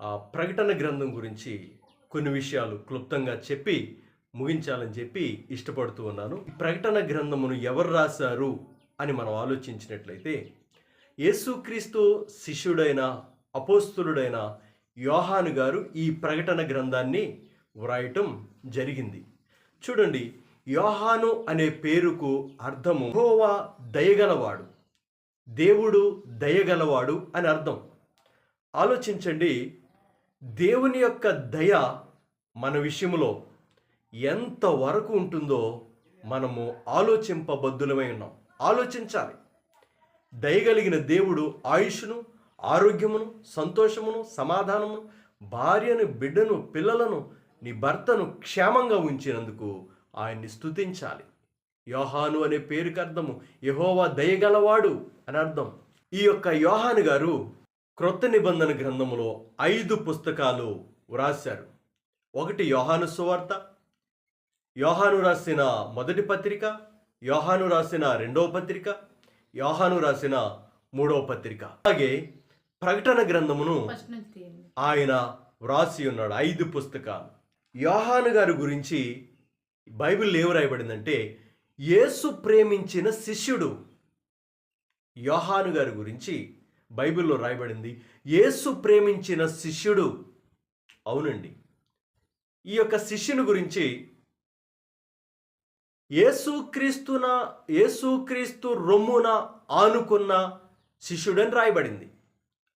ఆ ప్రకటన గ్రంథం గురించి కొన్ని విషయాలు క్లుప్తంగా చెప్పి ముగించాలని చెప్పి ఇష్టపడుతూ ఉన్నాను. ప్రకటన గ్రంథమును ఎవరు రాశారు అని మనం ఆలోచించినట్లయితే యేసుక్రీస్తు శిష్యుడైన అపోస్తులుడైన యోహాను గారు ఈ ప్రకటన గ్రంథాన్ని వ్రాయటం జరిగింది. చూడండి యోహాను అనే పేరుకు అర్థము హోవా దయగలవాడు దేవుడు దయగలవాడు అని అర్థం. ఆలోచించండి దేవుని యొక్క దయ మన విషయంలో ఎంత వరకు ఉంటుందో మనము ఆలోచింపబద్ధులమై ఉన్నాం. ఆలోచించాలి. దయగలిగిన దేవుడు ఆయుష్ను ఆరోగ్యమును సంతోషమును సమాధానమును భార్యను బిడ్డను పిల్లలను నీ భర్తను క్షేమంగా ఉంచినందుకు ఆయన్ని స్తుతించాలి. యోహాను అనే పేరుకి అర్థము యహోవా దయగలవాడు అని అర్థం. ఈ యొక్క యోహాను గారు క్రొత్త నిబంధన గ్రంథములో ఐదు పుస్తకాలు వ్రాశారు. ఒకటి యోహాను సువార్త యోహాను రాసిన మొదటి పత్రిక యోహాను రాసిన రెండవ పత్రిక యోహాను రాసిన మూడవ పత్రిక. అలాగే ప్రకటన గ్రంథమును ఆయన వ్రాసి ఉన్నాడు. ఐదు పుస్తకాలు. యోహాను గారి గురించి బైబిల్ ఏం రాయబడిందంటే యేసు ప్రేమించిన శిష్యుడు యోహాను గారి గురించి బైబిల్లో రాయబడింది. యేసు ప్రేమించిన శిష్యుడు అవునండి. ఈ యొక్క శిష్యుని గురించి యేసుక్రీస్తున యేసుక్రీస్తు రొమ్మున ఆనుకున్న శిష్యుడని రాయబడింది.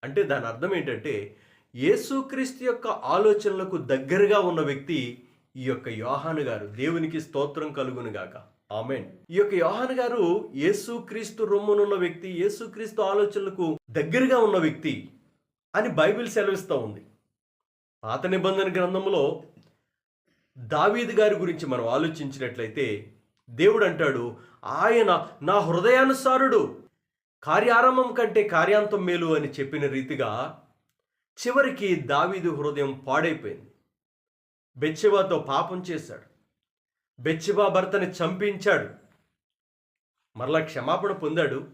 అంటే దాని అర్థం ఏంటంటే యేసుక్రీస్తు యొక్క ఆలోచనలకు దగ్గరగా ఉన్న వ్యక్తి ఈ యొక్క యోహాను గారు. దేవునికి స్తోత్రం కలుగును గాక. ఆమెన్. ఈ యొక్క యోహాన్ గారు యేసుక్రీస్తు రొమ్మునున్న వ్యక్తి యేసుక్రీస్తు ఆలోచనలకు దగ్గరగా ఉన్న వ్యక్తి అని బైబిల్ సెలవిస్తూ ఉంది. పాత నిబంధన గ్రంథంలో దావీదు గారి గురించి మనం ఆలోచించినట్లయితే దేవుడు అంటాడు ఆయన నా హృదయానుసారుడు కార్యారంభం కంటే కార్యాంతం మేలు అని చెప్పిన రీతిగా చివరికి దావీదు హృదయం పాడైపోయింది. బెచ్చబాతో పాపం చేశాడు. బెచ్చిబా భర్తని చంపించాడు. మరలా క్షమాపణ పొందాడు.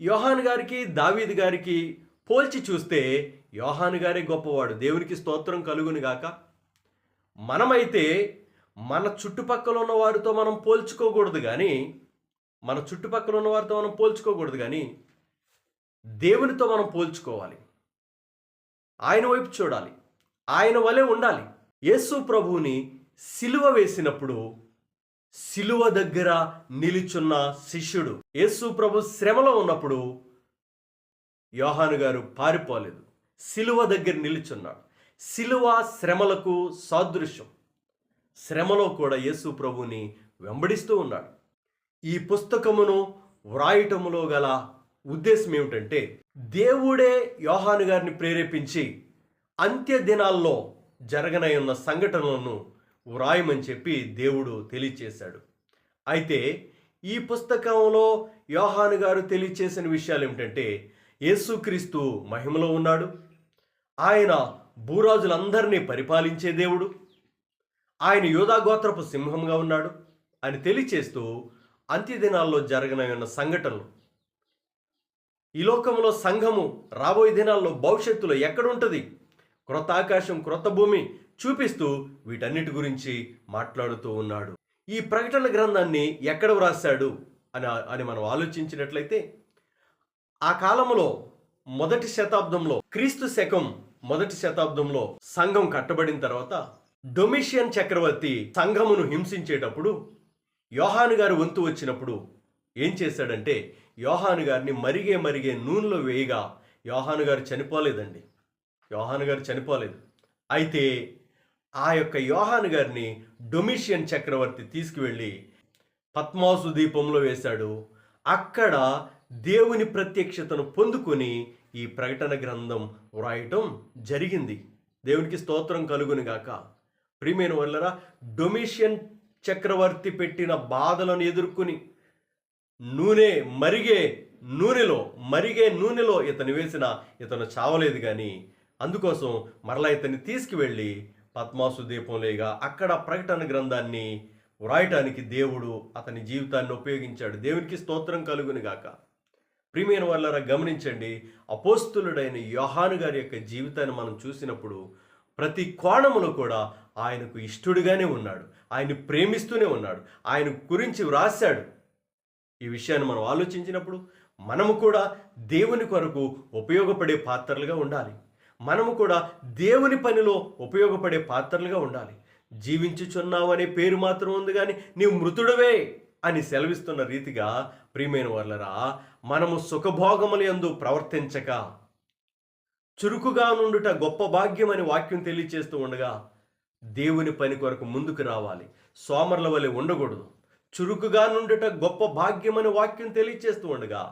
యోహాన్ గారికి దావీద్ గారికి పోల్చి చూస్తే యోహాన్ గారే గొప్పవాడు. దేవునికి స్తోత్రం కలుగును గాక. మనమైతే మన చుట్టుపక్కల ఉన్న వారితో మనం పోల్చుకోకూడదు కానీ మన చుట్టుపక్కల ఉన్న వారితో మనం పోల్చుకోకూడదు కానీ దేవునితో మనం పోల్చుకోవాలి. ఆయన వైపు చూడాలి. ఆయన వలె ఉండాలి. యేసు ప్రభువుని సిలువ వేసినప్పుడు సిలువ దగ్గర నిలుచున్న శిష్యుడు. యేసు ప్రభు శ్రమలో ఉన్నప్పుడు యోహాను గారు పారిపోలేదు. సిలువ దగ్గర నిలుచున్నాడు. సిలువ శ్రమలకు సాదృశ్యం. శ్రమలో కూడా యేసు ప్రభుని వెంబడిస్తూ ఉన్నాడు. ఈ పుస్తకమును వ్రాయటములో గల ఉద్దేశం ఏమిటంటే దేవుడే యోహాను గారిని ప్రేరేపించి అంత్య దినాల్లో జరగనై ఉన్న సంఘటనలను వ్రాయమని చెప్పి దేవుడు తెలియచేశాడు. అయితే ఈ పుస్తకంలో యోహాను గారు తెలియచేసిన విషయాలు ఏమిటంటే యేసుక్రీస్తు మహిమలో ఉన్నాడు. ఆయన భూరాజులందరినీ పరిపాలించే దేవుడు. ఆయన యోధాగోత్రపు సింహంగా ఉన్నాడు. అని తెలియచేస్తూ అంత్యదినాల్లో జరగనున్న సంఘటనలు. ఈ లోకంలో సంఘము రాబోయే దినాల్లో భవిష్యత్తులో ఎక్కడుంటుంది క్రొత్త ఆకాశం క్రొత్త భూమి చూపిస్తూ వీటన్నిటి గురించి మాట్లాడుతూ ఉన్నాడు. ఈ ప్రకటన గ్రంథాన్ని ఎక్కడ వ్రాశాడు అని అని మనం ఆలోచించినట్లయితే ఆ కాలంలో మొదటి శతాబ్దంలో క్రీస్తు శకం మొదటి శతాబ్దంలో సంఘం కట్టబడిన తర్వాత డొమిషియన్ చక్రవర్తి సంఘమును హింసించేటప్పుడు యోహాను గారు వంతు వచ్చినప్పుడు ఏం చేశాడంటే యోహాను గారిని మరిగే మరిగే నూనెలో వేయగా యోహాను గారు చనిపోలేదండి. యోహాను గారు చనిపోలేదు. అయితే ఆ యొక్క యోహాను గారిని డొమిషియన్ చక్రవర్తి తీసుకువెళ్ళి పద్మాసు దీపంలో వేశాడు. అక్కడ దేవుని ప్రత్యక్షతను పొందుకొని ఈ ప్రకటన గ్రంథం వ్రాయటం జరిగింది. దేవునికి స్తోత్రం కలుగును గాక. ప్రియమైన వల్లరా డొమిషియన్ చక్రవర్తి పెట్టిన బాధలను ఎదుర్కొని నూనె మరిగే నూనెలో మరిగే నూనెలో ఇతను వేసిన ఇతను చావలేదు కానీ అందుకోసం మరలా ఇతన్ని తీసుకువెళ్ళి పద్మాసు దీపంలేగా అక్కడ ప్రకటన గ్రంథాన్ని వ్రాయటానికి దేవుడు అతని జీవితాన్ని ఉపయోగించాడు. దేవునికి స్తోత్రం కలుగుని గాక. ప్రియమైన వాళ్ళరా గమనించండి అపోస్తులుడైన యోహాను గారి యొక్క జీవితాన్ని మనం చూసినప్పుడు ప్రతి కోణములో కూడా ఆయనకు ఇష్టడుగానే ఉన్నాడు. ఆయన ప్రేమిస్తూనే ఉన్నాడు. ఆయన గురించి వ్రాశాడు. ఈ విషయాన్ని మనం ఆలోచించినప్పుడు మనము కూడా దేవుని కొరకు ఉపయోగపడే పాత్రలుగా ఉండాలి. మనము కూడా దేవుని పనిలో ఉపయోగపడే పాత్రలుగా ఉండాలి. జీవించుచున్నావు అనే పేరు మాత్రం ఉంది కానీ నీవు మృతుడవే అని సెలవిస్తున్న రీతిగా ప్రియమైన వాళ్ళరా మనము సుఖభోగముల యందు ప్రవర్తించక చురుకుగా నుండుట గొప్ప భాగ్యం అని వాక్యం తెలియచేస్తూ ఉండగా దేవుని పని కొరకు ముందుకు రావాలి. సోమర్ల వలె ఉండకూడదు. చురుకుగా నుండుట గొప్ప భాగ్యం అని వాక్యం తెలియచేస్తూ ఉండగా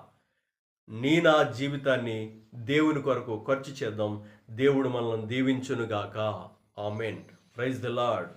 నీ నా జీవితాన్ని దేవుని కొరకు ఖర్చు చేద్దాం. దేవుడు మనల్ని దీవించునుగాక. ఆమెన్. Praise the lord.